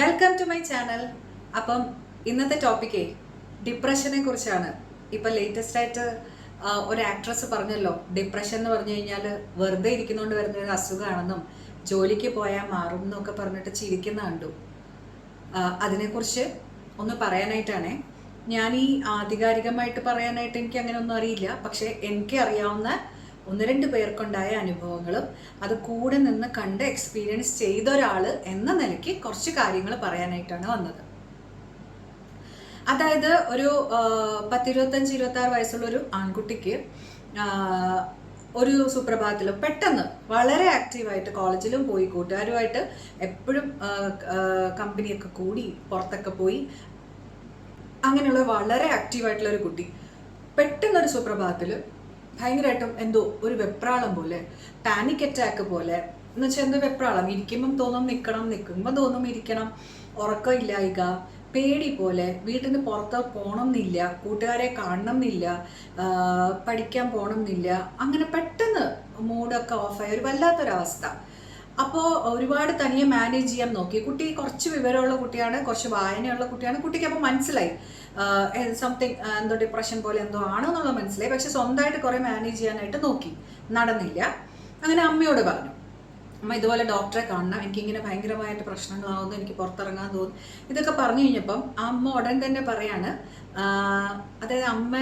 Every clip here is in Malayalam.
വെൽക്കം ടു മൈ ചാനൽ അപ്പം ഇന്നത്തെ ടോപ്പിക്കേ ഡിപ്രഷനെ കുറിച്ചാണ്. ഇപ്പം ലേറ്റസ്റ്റ് ആയിട്ട് ഒരു ആക്ട്രസ് പറഞ്ഞല്ലോ ഡിപ്രഷൻ എന്ന് പറഞ്ഞു കഴിഞ്ഞാൽ വെറുതെ ഇരിക്കുന്നതുകൊണ്ട് വരുന്ന ഒരു അസുഖമാണെന്നും ജോലിക്ക് പോയാൽ മാറും എന്നൊക്കെ പറഞ്ഞിട്ട് ചിരിക്കുന്ന കണ്ടു. അതിനെക്കുറിച്ച് ഒന്ന് പറയാനായിട്ടാണേ. ഞാൻ ഈ ആധികാരികമായിട്ട് പറയാനായിട്ട് എനിക്ക് അങ്ങനെ ഒന്നും അറിയില്ല. പക്ഷെ എനിക്ക് അറിയാവുന്ന ഒന്ന് രണ്ട് പേർക്കുണ്ടായ അനുഭവങ്ങളും അത് കൂടെ നിന്ന് കണ്ട് എക്സ്പീരിയൻസ് ചെയ്ത ഒരാൾ എന്ന നിലയ്ക്ക് കുറച്ച് കാര്യങ്ങൾ പറയാനായിട്ടാണ് വന്നത്. അതായത് ഒരു പത്തിരുപത്തഞ്ച് ഇരുപത്തി ആറ് വയസ്സുള്ള ഒരു ആൺകുട്ടിക്ക് ഒരു സുപ്രഭാതത്തിൽ പെട്ടെന്ന് വളരെ ആക്റ്റീവായിട്ട് കോളേജിലും പോയി കൂട്ടുകാരുമായിട്ട് എപ്പോഴും കമ്പനിയൊക്കെ കൂടി പുറത്തൊക്കെ പോയി. അങ്ങനെയുള്ള വളരെ ആക്റ്റീവായിട്ടുള്ള ഒരു കുട്ടി പെട്ടെന്നൊരു സുപ്രഭാതത്തിൽ ഭയങ്കരമായിട്ടും എന്തോ ഒരു വെപ്രാളം പോലെ പാനിക് അറ്റാക്ക് പോലെ. എന്ന് വെച്ചാൽ എന്തോ വെപ്രാളം. ഇരിക്കുമ്പം തോന്നും നിൽക്കണം നിൽക്കുമ്പോൾ തോന്നും ഇരിക്കണം. ഉറക്കമില്ലായിക പേടി പോലെ. വീട്ടിൽ നിന്ന് പുറത്ത് പോകണം എന്നില്ല കൂട്ടുകാരെ കാണണം എന്നില്ല പഠിക്കാൻ പോകണം എന്നില്ല അങ്ങനെ പെട്ടെന്ന് മൂഡൊക്കെ ഓഫായ ഒരു വല്ലാത്തൊരവസ്ഥ. അപ്പോൾ ഒരുപാട് തനിയെ മാനേജ് ചെയ്യാൻ നോക്കി. കുട്ടി കുറച്ച് വിവരമുള്ള കുട്ടിയാണ് കുറച്ച് വായനയുള്ള കുട്ടിയാണ്. കുട്ടിക്ക് അപ്പോൾ മനസ്സിലായി. സംതിങ് എന്തോ ഡിപ്രഷൻ പോലെ എന്തോ ആണോ എന്നുള്ളത് മനസ്സിലായി. പക്ഷെ സ്വന്തമായിട്ട് കുറേ മാനേജ് ചെയ്യാനായിട്ട് നോക്കി. നടന്നില്ല. അങ്ങനെ അമ്മയോട് പറഞ്ഞു. അമ്മ ഇതുപോലെ ഡോക്ടറെ കാണണം. എനിക്കിങ്ങനെ ഭയങ്കരമായിട്ട് പ്രശ്നങ്ങളാവുന്നു. എനിക്ക് പുറത്തിറങ്ങാൻ തോന്നുന്നു ഇതൊക്കെ പറഞ്ഞു കഴിഞ്ഞപ്പം അമ്മ ഉടൻ തന്നെ പറയാണ് അതായത് അമ്മ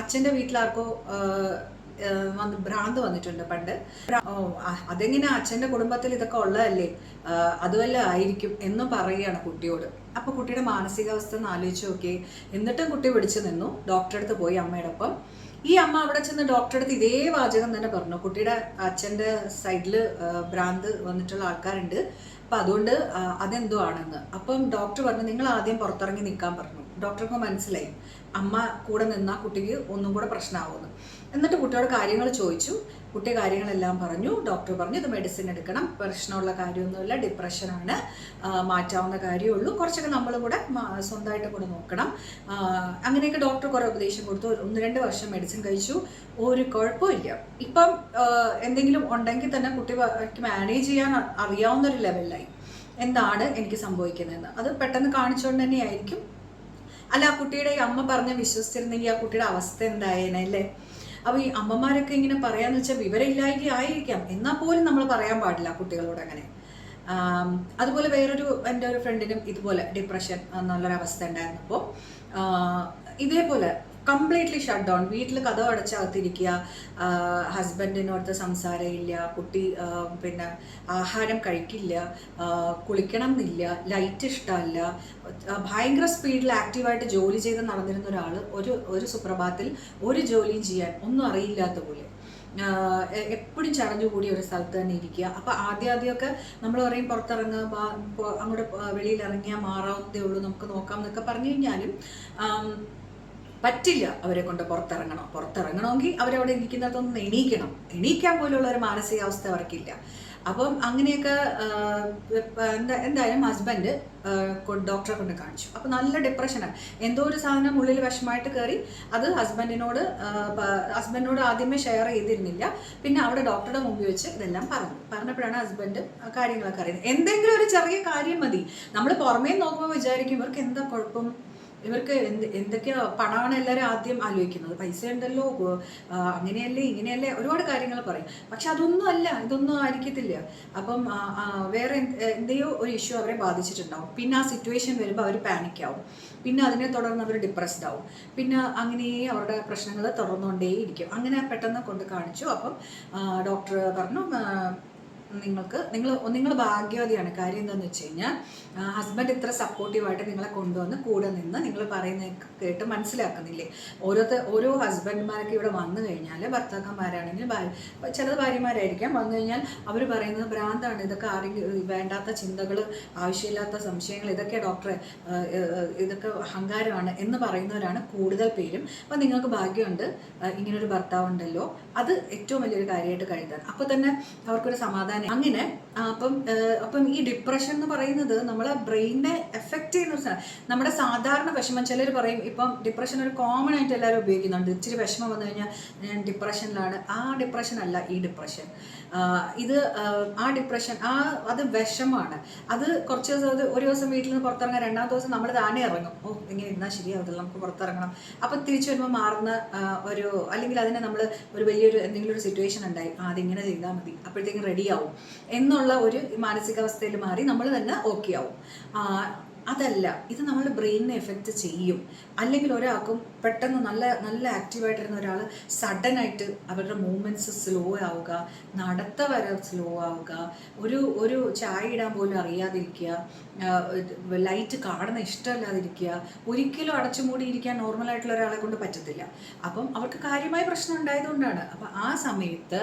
അച്ഛന്റെ വീട്ടിലാർക്കോ വന്ന് ഭ്രാന്ത് വന്നിട്ടുണ്ട് പണ്ട്. അതെങ്ങനെ അച്ഛന്റെ കുടുംബത്തിൽ ഇതൊക്കെ ഉള്ളതല്ലേ? അതുമല്ല ആയിരിക്കും എന്നും പറയുകയാണ് കുട്ടിയോട്. അപ്പോൾ കുട്ടിയുടെ മാനസികാവസ്ഥ ഒന്ന് ആലോചിച്ച് നോക്കി എന്നിട്ടും കുട്ടി പിടിച്ചു നിന്നു ഡോക്ടറെ അടുത്ത് പോയി അമ്മയുടെ ഒപ്പം ഈ അമ്മ അവിടെ ചെന്ന് ഡോക്ടറെ അടുത്ത് ഇതേ വാചകം തന്നെ പറഞ്ഞു. കുട്ടിയുടെ അച്ഛന്റെ സൈഡിൽ ഭ്രാന്ത് വന്നിട്ടുള്ള ആൾക്കാരുണ്ട്. അപ്പം അതുകൊണ്ട് അതെന്തോ ആണെന്ന്. അപ്പം ഡോക്ടർ പറഞ്ഞു നിങ്ങൾ ആദ്യം പുറത്തിറങ്ങി നിൽക്കാൻ പറഞ്ഞു. ഡോക്ടർക്ക് മനസ്സിലായി. അമ്മ കൂടെ നിന്നാൽ കുട്ടിക്ക് ഒന്നും കൂടെ പ്രശ്നമാവുമെന്ന് എന്നിട്ട് കുട്ടിയോട് കാര്യങ്ങൾ ചോദിച്ചു. കുട്ടി കാര്യങ്ങളെല്ലാം പറഞ്ഞു. ഡോക്ടർ പറഞ്ഞു ഇത് മെഡിസിൻ എടുക്കണം. പ്രശ്നമുള്ള കാര്യമൊന്നുമില്ല. ഡിപ്രഷനാണ് മാറ്റാവുന്ന കാര്യമേ ഉള്ളൂ കുറച്ചൊക്കെ നമ്മൾ കൂടെ സ്വന്തമായിട്ട് കൂടെ നോക്കണം. അങ്ങനെയൊക്കെ ഡോക്ടർ കുറേ ഉപദേശം കൊടുത്തു. ഒന്ന് രണ്ട് വർഷം മെഡിസിൻ കഴിച്ചു. ഒരു കുഴപ്പമില്ല. ഇപ്പം എന്തെങ്കിലും ഉണ്ടെങ്കിൽ തന്നെ കുട്ടിക്ക് മാനേജ് ചെയ്യാൻ അറിയാവുന്ന ഒരു ലെവലിലായി എന്താണ് എനിക്ക് സംഭവിക്കുന്നതെന്ന്. അത് പെട്ടെന്ന് കാണിച്ചുകൊണ്ട് തന്നെയായിരിക്കും അല്ല ആ കുട്ടിയുടെ അമ്മ പറഞ്ഞ് വിശ്വസിച്ചിരുന്നെങ്കിൽ ആ കുട്ടിയുടെ അവസ്ഥ എന്തായേനെ അല്ലേ? അപ്പോൾ ഈ അമ്മമാരൊക്കെ ഇങ്ങനെ പറയാന്ന് വെച്ചാൽ വിവരമില്ലായ്ക ആയിരിക്കാം എന്നാൽ പോലും നമ്മൾ പറയാൻ പാടില്ല കുട്ടികളോട് അങ്ങനെ. അതുപോലെ വേറൊരു എന്റെ ഒരു ഫ്രണ്ടിനും ഇതുപോലെ ഡിപ്രഷൻ എന്നുള്ളൊരവസ്ഥ ഉണ്ടായിരുന്നപ്പോൾ ഇതേപോലെ കംപ്ലീറ്റ്ലി ഷട്ട് ഡൗൺ വീട്ടിൽ കഥ അടച്ചകത്തിരിക്കുക ഹസ്ബൻഡിനോടത്ത് സംസാരമില്ല കുട്ടി പിന്നെ ആഹാരം കഴിക്കില്ല കുളിക്കണം എന്നില്ല ലൈറ്റ് ഇഷ്ടമല്ല. ഭയങ്കര സ്പീഡിൽ ആക്റ്റീവായിട്ട് ജോലി ചെയ്ത് നടന്നിരുന്ന ഒരാൾ ഒരു ഒരു സുപ്രഭാതത്തിൽ ഒരു ജോലിയും ചെയ്യാൻ ഒന്നും അറിയില്ലാത്ത പോലെ. എപ്പോഴും ചടഞ്ഞുകൂടിയ ഒരു സ്ഥലത്ത് തന്നെ ഇരിക്കുക. അപ്പോൾ ആദ്യം ആദ്യമൊക്കെ നമ്മൾ പറയും പുറത്തിറങ്ങുക അങ്ങോട്ട് വെളിയിൽ ഇറങ്ങിയാൽ മാറാവുന്നതേ ഉള്ളൂ നമുക്ക് നോക്കാം എന്നൊക്കെ പറഞ്ഞു കഴിഞ്ഞാലും പറ്റില്ല അവരെ കൊണ്ട് പുറത്തിറങ്ങണം. പുറത്തിറങ്ങണമെങ്കിൽ അവരവിടെ ഇരിക്കുന്നതൊന്ന് എണീക്കണം. എണീക്കാൻ പോലുള്ള ഒരു മാനസികാവസ്ഥ അവർക്കില്ല. അപ്പം അങ്ങനെയൊക്കെ എന്താ എന്തായാലും ഹസ്ബൻഡ് ഡോക്ടറെ കൊണ്ട് കാണിച്ചു. അപ്പം നല്ല ഡിപ്രഷനാണ് എന്തോ ഒരു സാധനം ഉള്ളിൽ വിഷമമായിട്ട് കയറി അത് ഹസ്ബൻഡിനോട് ഹസ്ബൻഡിനോട് ആദ്യമേ ഷെയർ ചെയ്തിരുന്നില്ല. പിന്നെ അവിടെ ഡോക്ടറുടെ മുമ്പിൽ വെച്ച് ഇതെല്ലാം പറഞ്ഞു. പറഞ്ഞപ്പോഴാണ് ഹസ്ബൻഡ് കാര്യങ്ങളൊക്കെ അറിയുന്നത്. എന്തെങ്കിലും ഒരു ചെറിയ കാര്യം മതി. നമ്മൾ പുറമേ നോക്കുമ്പോൾ വിചാരിക്കും ഇവർക്ക് എന്താ കുഴപ്പം? ഇവർക്ക് എന്ത് എന്തൊക്കെയാ പണമാണ് എല്ലാവരും ആദ്യം ആലോചിക്കുന്നത്? പൈസ ഉണ്ടല്ലോ അങ്ങനെയല്ലേ ഇങ്ങനെയല്ലേ ഒരുപാട് കാര്യങ്ങൾ പറയും. പക്ഷെ അതൊന്നും അല്ല ഇതൊന്നും ആയിരിക്കത്തില്ല. അപ്പം വേറെ എന്ത്- എന്തെയോ ഒരു ഇഷ്യൂ അവരെ ബാധിച്ചിട്ടുണ്ടാവും. പിന്നെ ആ സിറ്റുവേഷൻ വരുമ്പോൾ അവർ പാനിക്കാവും പിന്നെ അതിനെ തുടർന്ന് അവർ ഡിപ്രസ്ഡ് ആവും. പിന്നെ അങ്ങനെ അവരുടെ പ്രശ്നങ്ങൾ തുടർന്നുകൊണ്ടേയിരിക്കും. അങ്ങനെ പെട്ടെന്ന് കൊണ്ട് കാണിച്ചു. അപ്പം ഡോക്ടർ പറഞ്ഞു നിങ്ങൾക്ക് നിങ്ങൾ നിങ്ങൾ ഭാഗ്യവതിയാണ്. കാര്യം എന്താണെന്ന് വെച്ച് കഴിഞ്ഞാൽ ഹസ്ബൻഡ് ഇത്ര സപ്പോർട്ടീവായിട്ട് നിങ്ങളെ കൊണ്ടുവന്ന് കൂടെ നിന്ന് നിങ്ങൾ പറയുന്ന കേട്ട് മനസ്സിലാക്കുന്നില്ലേ? ഓരോ ഓരോ ഹസ്ബൻഡ്മാരൊക്കെ ഇവിടെ വന്നു കഴിഞ്ഞാൽ ഭർത്താക്കന്മാരാണെങ്കിൽ ഭാര്യ ചിലത് ഭാര്യമാരായിരിക്കാം. വന്നു കഴിഞ്ഞാൽ അവർ പറയുന്നത് ഭ്രാന്താണ്. ഇതൊക്കെ ആരെങ്കിലും വേണ്ടാത്ത ചിന്തകൾ ആവശ്യമില്ലാത്ത സംശയങ്ങൾ ഇതൊക്കെ ഡോക്ടറെ ഇതൊക്കെ അഹങ്കാരമാണ് എന്ന് പറയുന്നവരാണ് കൂടുതൽ പേരും. അപ്പം നിങ്ങൾക്ക് ഭാഗ്യമുണ്ട്. ഇങ്ങനൊരു ഭർത്താവ് ഉണ്ടല്ലോ അത് ഏറ്റവും വലിയൊരു കാര്യമായിട്ട് കരുതാൻ. അപ്പോൾ തന്നെ അവർക്കൊരു സമാധാനം അങ്ങനെ. ആ, അപ്പം അപ്പം ഈ ഡിപ്രഷൻ എന്ന് പറയുന്നത് നമ്മളെ ബ്രെയിനെ എഫക്റ്റ് ചെയ്യുന്ന ഒരു നമ്മുടെ സാധാരണ വിഷമം ചിലർ പറയും ഇപ്പം ഡിപ്രഷൻ ഒരു കോമൺ ആയിട്ട് എല്ലാവരും ഉപയോഗിക്കുന്നുണ്ട്. ഇച്ചിരി വിഷമം വന്നു കഴിഞ്ഞാൽ ഞാൻ ഡിപ്രഷനിലാണ് ആ ഡിപ്രഷൻ അല്ല ഈ ഡിപ്രഷൻ ഇത് ആ ഡിപ്രഷൻ ആ അത് വിഷമാണ്. അത് കുറച്ച് ദിവസം ഒരു ദിവസം വീട്ടിൽ നിന്ന് പുറത്തിറങ്ങാൻ രണ്ടാമത്തെ ദിവസം നമ്മൾ താനേ ഇറങ്ങും. ഓ ഇങ്ങനെ ഇരുന്നാൽ ശരിയാവത്തില്ല നമുക്ക് പുറത്തിറങ്ങണം. അപ്പം തിരിച്ചു വരുമ്പോൾ മാറുന്ന ഒരു അല്ലെങ്കിൽ അതിനെ നമ്മൾ ഒരു വലിയൊരു എന്തെങ്കിലും ഒരു സിറ്റുവേഷൻ ഉണ്ടായി. ആ അതിങ്ങനെ ചെയ്താൽ മതി. അപ്പോഴത്തേക്കും റെഡി ആവും. എന്നുള്ള ഒരു മാനസികാവസ്ഥയിൽ മാറി നമ്മൾ തന്നെ ഓക്കെ ആവും. അതല്ല ഇത് നമ്മുടെ ബ്രെയിനിനെ എഫക്റ്റ് ചെയ്യും. അല്ലെങ്കിൽ ഒരാൾക്കും പെട്ടെന്ന് നല്ല നല്ല ആക്റ്റീവായിട്ടിരുന്ന ഒരാൾ സഡനായിട്ട് അവരുടെ മൂവ്മെന്റ്സ് സ്ലോ ആവുക നടത്ത വരെ സ്ലോ ആവുക ഒരു ഒരു ചായ ഇടാൻ പോലും അറിയാതിരിക്കുക ലൈറ്റ് കാണുന്ന ഇഷ്ടമല്ലാതിരിക്കുക ഒരിക്കലും അടച്ചുമൂടിയിരിക്കാൻ നോർമലായിട്ടുള്ള ഒരാളെ കൊണ്ട് പറ്റത്തില്ല. അപ്പം അവർക്ക് കാര്യമായ പ്രശ്നം ഉണ്ടായതുകൊണ്ടാണ്. അപ്പം ആ സമയത്ത്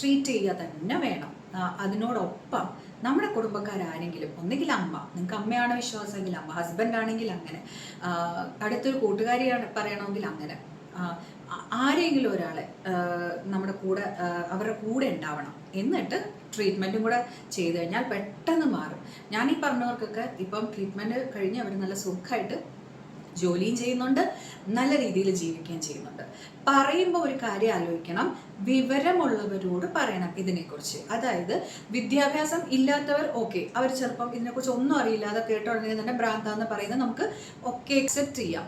ട്രീറ്റ് ചെയ്യുക തന്നെ വേണം. അതിനോടൊപ്പം നമ്മുടെ കുടുംബക്കാരാരെങ്കിലും ഒന്നുകിൽ അമ്മ നിങ്ങൾക്ക് അമ്മയാണ് വിശ്വാസമെങ്കിൽ അമ്മ ഹസ്ബൻഡ് ആണെങ്കിൽ അങ്ങനെ അടുത്തൊരു കൂട്ടുകാരിയാണ് പറയണമെങ്കിൽ അങ്ങനെ ആരെങ്കിലും ഒരാളെ നമ്മുടെ കൂടെ അവരുടെ കൂടെ ഉണ്ടാവണം. എന്നിട്ട് ട്രീറ്റ്മെന്റും കൂടെ ചെയ്തു കഴിഞ്ഞാൽ പെട്ടെന്ന് മാറും. ഞാൻ ഈ പറഞ്ഞവർക്കൊക്കെ ഇപ്പം ട്രീറ്റ്മെന്റ് കഴിഞ്ഞ് അവർ നല്ല സുഖമായിട്ട് ജോലിയും ചെയ്യുന്നുണ്ട് നല്ല രീതിയിൽ ജീവിക്കുകയും ചെയ്യുന്നുണ്ട്. പറയുമ്പോൾ ഒരു കാര്യം ആലോചിക്കണം. വിവരമുള്ളവരോട് പറയണം ഇതിനെക്കുറിച്ച്. അതായത് വിദ്യാഭ്യാസം ഇല്ലാത്തവർ ഓക്കെ അവർ ചെറുപ്പം ഇതിനെക്കുറിച്ച് ഒന്നും അറിയില്ലാതെ കേട്ടുടനെ തന്നെ ഭ്രാന്താന്ന് പറയുന്നത് നമുക്ക് ഒക്കെ അക്സെപ്റ്റ് ചെയ്യാം.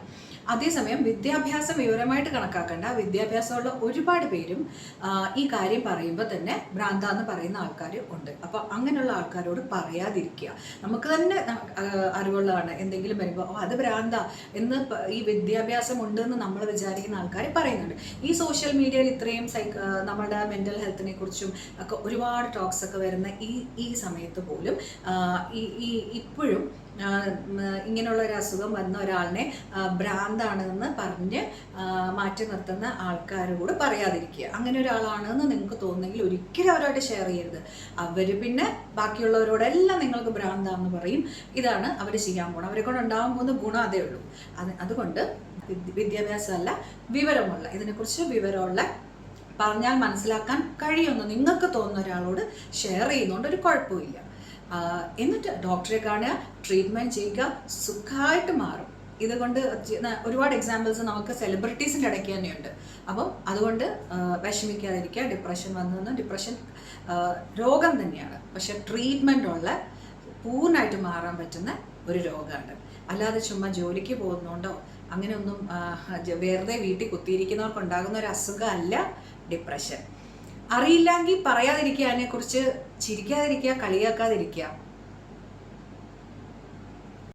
അതേസമയം വിദ്യാഭ്യാസം വിവരമായിട്ട് കണക്കാക്കേണ്ട. വിദ്യാഭ്യാസമുള്ള ഒരുപാട് പേരും ഈ കാര്യം പറയുമ്പോൾ തന്നെ ഭ്രാന്ത എന്ന് പറയുന്ന ആൾക്കാർ ഉണ്ട്. അപ്പോൾ അങ്ങനെയുള്ള ആൾക്കാരോട് പറയാതിരിക്കുക. നമുക്ക് തന്നെ അറിവുള്ളതാണ്. എന്തെങ്കിലും വരുമ്പോൾ അത് ഭ്രാന്ത എന്ന് ഈ വിദ്യാഭ്യാസം ഉണ്ടെന്ന് നമ്മൾ വിചാരിക്കുന്ന ആൾക്കാർ പറയുന്നുണ്ട്. ഈ സോഷ്യൽ മീഡിയയിൽ ഇത്രയും നമ്മുടെ മെന്റൽ ഹെൽത്തിനെ കുറിച്ചും ഒക്കെ ഒരുപാട് ടോക്സ് ഒക്കെ വരുന്ന ഈ ഈ സമയത്ത് പോലും ഈ ഇപ്പോഴും ഇങ്ങനെയുള്ള ഒരു അസുഖം വന്ന ഒരാളിനെ ഭ്രാന്താണെന്ന് പറഞ്ഞ് മാറ്റി നിർത്തുന്ന ആൾക്കാരോട് പറയാതിരിക്കുക. അങ്ങനെ ഒരാളാണെന്ന് നിങ്ങൾക്ക് തോന്നുന്നെങ്കിൽ ഒരിക്കലും അവരോട് ഷെയർ ചെയ്യരുത്. അവർ പിന്നെ ബാക്കിയുള്ളവരോടെല്ലാം നിങ്ങൾക്ക് ഭ്രാന്താന്ന് പറയും. ഇതാണ് അവർ ചെയ്യാൻ പോകുന്നത് അവരെ കൊണ്ട് ഉണ്ടാകാൻ പോകുന്ന ഗുണം അതേ ഉള്ളൂ. അത് അതുകൊണ്ട് വിദ്യ- വിദ്യാഭ്യാസമല്ല വിവരമുള്ള ഇതിനെക്കുറിച്ച് വിവരമുള്ള പറഞ്ഞാൽ മനസ്സിലാക്കാൻ കഴിയുമെന്ന് നിങ്ങൾക്ക് തോന്നുന്ന ഒരാളോട് ഷെയർ ചെയ്യുന്നതുകൊണ്ട് ഒരു കുഴപ്പമില്ല. എന്നിട്ട് ഡോക്ടറെ കാണുക ട്രീറ്റ്മെന്റ് ചെയ്യുക സുഖമായിട്ട് മാറും. ഇതുകൊണ്ട് ഒരുപാട് എക്സാമ്പിൾസ് നമുക്ക് സെലിബ്രിറ്റീസിന്റെ ഇടയ്ക്ക് തന്നെയുണ്ട്. അപ്പം അതുകൊണ്ട് വിഷമിക്കാതിരിക്കുക. ഡിപ്രഷൻ വന്നു ഡിപ്രഷൻ രോഗം തന്നെയാണ്. പക്ഷെ ട്രീറ്റ്മെന്റ് ഉള്ള പൂർണമായിട്ട് മാറാൻ പറ്റുന്ന ഒരു രോഗമാണ് അല്ലാതെ ചുമ്മാ ജോലിക്ക് പോകുന്നുണ്ടോ അങ്ങനെയൊന്നും വെറുതെ വീട്ടിൽ കുത്തിയിരിക്കുന്നവർക്ക് ഉണ്ടാകുന്ന ഒരു അസുഖമല്ല ഡിപ്രഷൻ അറിയില്ലെങ്കിൽ പറയാതിരിക്കുക അതിനെക്കുറിച്ച് ചിരിക്കാതിരിക്കുക കളിയാക്കാതിരിക്കുക.